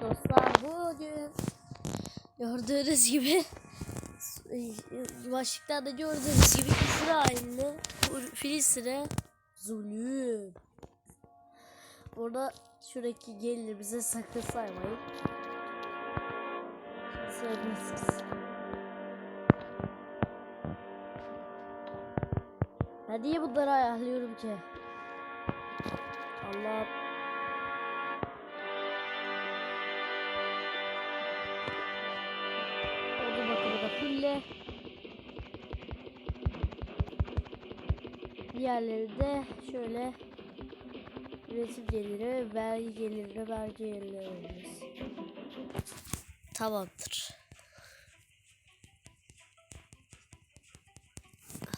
dostlar bugün gördüğünüz gibi başlıkta da gördüğünüz gibi İsrail'le Filistin'e zulüm. Burada şuradaki gelir bize sakın saymayın. Sevmişsiniz. Ben niye bunları ayarlıyorum ki? Allah Diğerleri de şöyle üretim geliri, vergi geliri, vergi gelirlerimiz. Tamamdır.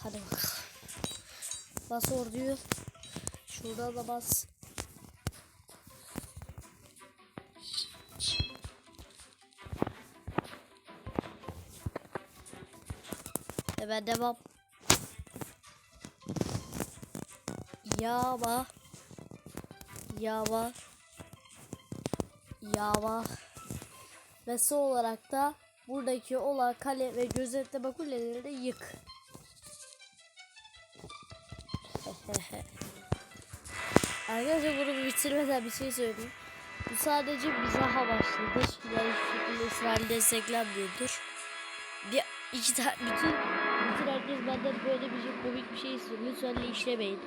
Hadi bakalım. Bas orduyu. Şurada da bas. Hemen devam. Yağma. Yağma. Yağma. Ve son olarak da buradaki olan kale ve gözetleme kuleleri de yık. Arkadaşlar bunu bitirmeden bir şey söyleyeyim. Bu sadece mizah amaçlıdır. Yani şekilde İsrail desteklenmiyordur. Bir iki tane bütün bütün herkes benden böyle bir şey komik bir şey istiyor. Lütfen işlemeyin.